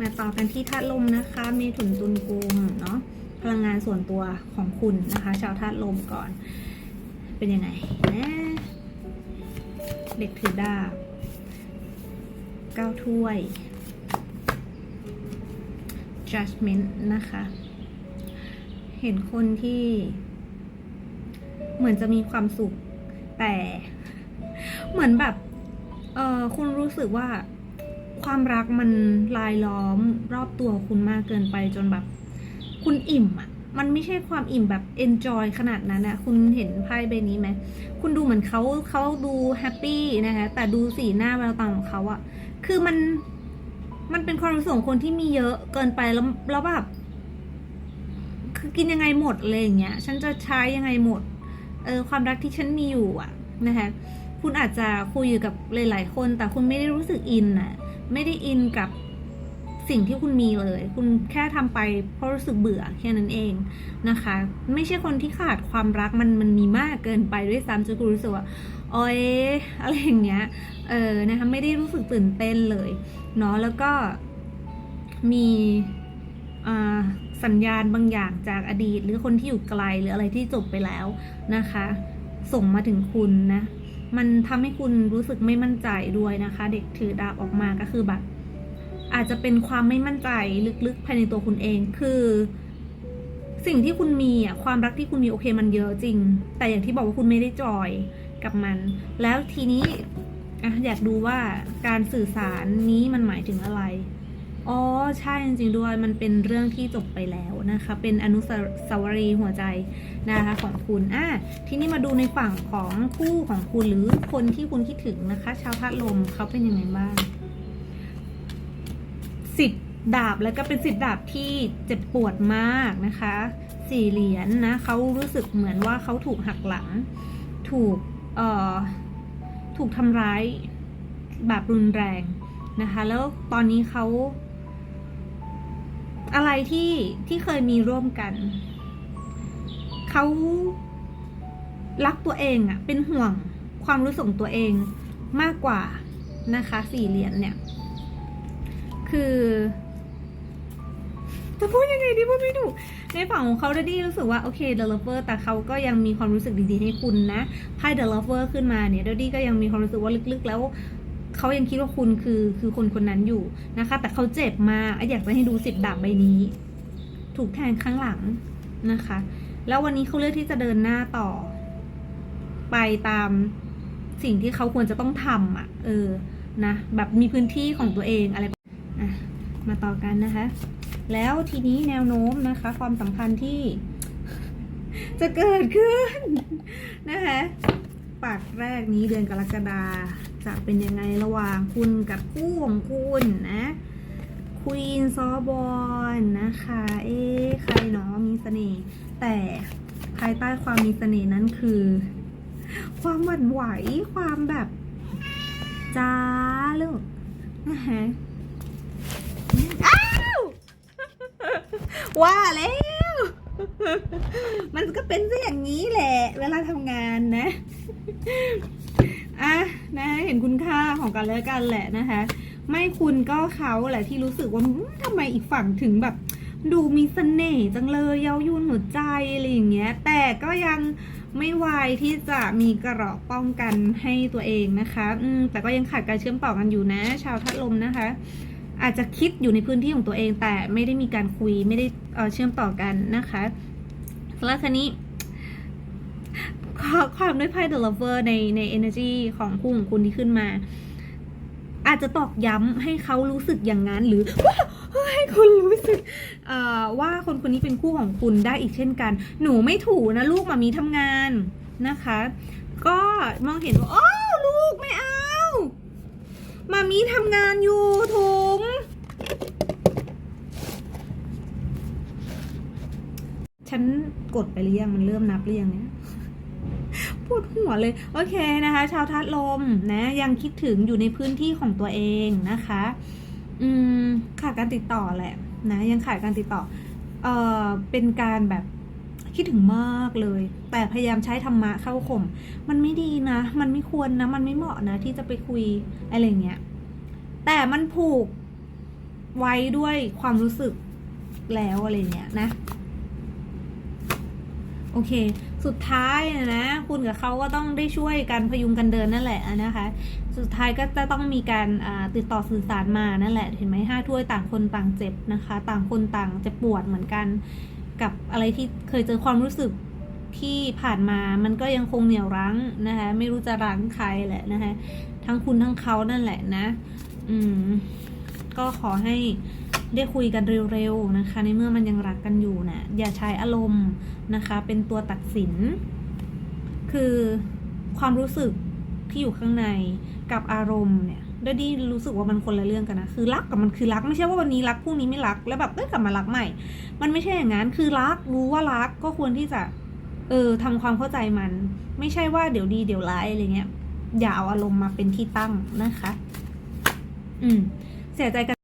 มาต่อกันที่ธาตุลมนะคะ เมถุนตุลกุมเนาะพลังงานส่วนตัวของคุณนะคะ ชาวธาตุลมก่อน เป็นยังไงนะเด็กถือดาบเก้าถ้วย judgment นะคะ เห็นคนที่เหมือนจะมีความสุขแต่เหมือนแบบ เออคุณรู้สึกว่า ความรักมันลายล้อมรอบตัวคุณมากเกินไปจนแบบ คุณอิ่มอะมันไม่ใช่ความอิ่มแบบ enjoy ขนาดนั้นอะคุณเห็นไพ่ใบนี้ไหม คุณดูเหมือนเขาเขาดูแฮปปี้นะคะแต่ดูสีหน้าแววตาของเขาอะคือมันมันเป็นความรู้สึกของคนที่มีเยอะเกินไปแล้วแล้วแบบคือกินยังไงหมดอะไรอย่างเงี้ย ฉันจะใช้ยังไงหมด เออความรักที่ฉันมีอยู่อะนะคะ คุณอาจจะคุยอยู่กับหลาย ๆ คน แต่คุณไม่ได้รู้สึกอินอะ ไม่ได้อินกับสิ่งที่คุณมีเลย คุณแค่ทำไปเพราะรู้สึกเบื่อแค่นั้นเองนะคะ ไม่ใช่คนที่ขาดความรักมันมันมีมากเกินไปด้วยซ้ำจนคุณรู้สึกว่าโอ๊ยอะไรอย่างเงี้ย เออนะคะไม่ได้รู้สึกตื่นเต้นเลยเนาะแล้วก็มีสัญญาณบางอย่างจากอดีต หรือคนที่อยู่ไกลหรืออะไรที่จบไปแล้วนะคะ ส่งมาถึงคุณนะ มันทำให้คุณรู้สึกไม่มั่นใจด้วยนะคะ เด็กถือดาบออกมาก็คือแบบอาจจะเป็นความไม่มั่นใจลึกๆภายในตัวคุณเองคือ สิ่งที่คุณมีอะความรักที่คุณมีโอเคมันเยอะจริง แต่อย่างที่บอกว่าคุณไม่ได้จอยกับมัน แล้วทีนี้อะอยากดูว่าการสื่อสารนี้มันหมายถึงอะไร อ๋อใช่จริงๆด้วยมันเป็นเรื่องที่จบไปแล้วนะคะ เป็นอนุสาวรีย์หัวใจนะคะของคุณอะทีนี้มาดูในฝั่งของคู่ของคุณหรือคนที่คุณคิดถึงนะคะ ชาวธาตุลมเขาเป็นยังไงบ้างสิบดาบแล้วก็เป็นสิบดาบที่เจ็บปวดมากนะคะ สี่เหรียญนะเขารู้สึกเหมือนว่าเขาถูกหักหลัง ถูกเอ่อถูกทำร้ายแบบรุนแรงนะคะ แล้วตอนนี้เขา อะไรที่ที่เคยมีร่วมกัน เขารักตัวเองอะเป็นห่วงความรู้สึกตัวเองมากกว่านะคะ สี่เหรียญเนี่ย คือจะพูดยังไงดีพูดไม่ถูก ในฝั่งของเขาดดี้รู้สึกว่าโอเค The Lover แต่เขาก็ยังมีความรู้สึกดีๆให้คุณนะไพ่ The Lover ขึ้นมาเนี่ยดดี้ก็ยังมีความรู้สึกว่าลึกๆ แล้ว เขายังคิดว่าคุณคือคือคนคนนั้นอยู่นะคะ แต่เขาเจ็บมากอยากจะให้ดูสิบดาบใบนี้ ถูกแทงข้างหลังนะคะ แล้ววันนี้เขาเลือกที่จะเดินหน้าต่อ ไปตามสิ่งที่เขาควรจะต้องทำอะ เออนะแบบมีพื้นที่ของตัวเองอะไรอะมาต่อกันนะคะ แล้วทีนี้แนวโน้มนะคะ ความสัมพันธ์ที่ จะเกิดขึ้นนะคะปากแรกนี้เดือนกรกฎา จะเป็นยังไงระหว่างคุณกับคู่ของคุณนะควีนซอบอลนะคะ เอ๊ใครเนาะมีเสน่ห์แต่ภายใต้ความมีเสน่ห์นั้นคือ ความหวั่นไหวความแบบจ้าลูกนะคะอ้าวว่าแล้ว มันก็เป็นซะอย่างนี้แหละ เวลาทำงานนะ อะนะเห็นคุณค่าของกันและกันแหละนะคะ ไม่คุณก็เขาแหละที่รู้สึกว่าอืมทำไมอีกฝั่งถึงแบบ ดูมีเสน่ห์จังเลยเย้ายวนหัวใจอะไรอย่างเงี้ย แต่ก็ยังไม่ไวายที่จะมีกระเราะป้องกันให้ตัวเองนะคะ อืมแต่ก็ยังขาดการเชื่อมต่อกันอยู่นะ ชาวทัดลมนะคะ อาจจะคิดอยู่ในพื้นที่ของตัวเองแต่ไม่ได้มีการคุยไม่ได้เเชื่อมต่อกันนะคะแล้วคันนี้ ความด้วยไพ่ The Lover ในใน energy ของคู่ของคุณที่ขึ้นมา อาจจะตอกย้ำให้เขารู้สึกอย่างนั้นหรือว่าให้คุณรู้สึกว่าคนคนนี้เป็นคู่ของคุณได้อีกเช่นกัน หนูไม่ถูนะลูกมามีทำงานนะคะ ก็มองเห็นว่าโอ้ลูกไม่เอามามีทำงานอยู่ถุงฉันกดไปหรือยังมันเริ่มนับหรือยังเนี่ย ปวดหัวเลย โอเคนะคะ ชาวธาตุลมนะยังคิดถึงอยู่ในพื้นที่ของตัวเองนะคะ อืมขาดการติดต่อแหละนะยังขาดการติดต่อ เอ่อเป็นการแบบคิดถึงมากเลย แต่พยายามใช้ธรรมะเข้าข่ม มันไม่ดีนะ มันไม่ควรนะ มันไม่เหมาะนะ ที่จะไปคุยอะไรเงี้ย แต่มันผูกไว้ด้วยความรู้สึกแล้วอะไรเงี้ยนะ โอเค สุดท้ายนะ คุณกับเขาก็ต้องได้ช่วยกันพยุงกันเดินนั่นแหละนะคะ สุดท้ายก็จะต้องมีการติดต่อสื่อสารมานั่นแหละ เห็นไหมห้าถ้วยต่างคนต่างเจ็บนะคะ ต่างคนต่างเจ็บปวดเหมือนกัน กับอะไรที่เคยเจอความรู้สึกที่ผ่านมามันก็ยังคงเหนี่ยวรั้งนะคะ ไม่รู้จะรั้งใครแหละนะคะ ทั้งคุณทั้งเขานั่นแหละนะ อืม ก็ขอให้ ได้คุยกันเร็วๆนะคะ ในเมื่อมันยังรักกันอยู่นะอย่าใช้อารมณ์นะคะ เป็นตัวตัดสิน คือความรู้สึกที่อยู่ข้างในกับอารมณ์เนี่ยด้วยดีรู้สึกว่ามันคนละเรื่องกันนะ คือรักกับมันคือรักไม่ใช่ว่าวันนี้รักพรุ่งนี้ไม่รัก แล้วแบบเอ้ยกลับมารักใหม่ มันไม่ใช่อย่างนั้นคือรักรู้ว่ารักก็ควรที่จะ เออทำความเข้าใจมัน ไม่ใช่ว่าเดี๋ยวดีเดี๋ยวร้ายอะไรเงี้ยอย่าเอาอารมณ์มาเป็นที่ตั้งนะคะ อืม เสียใจกัน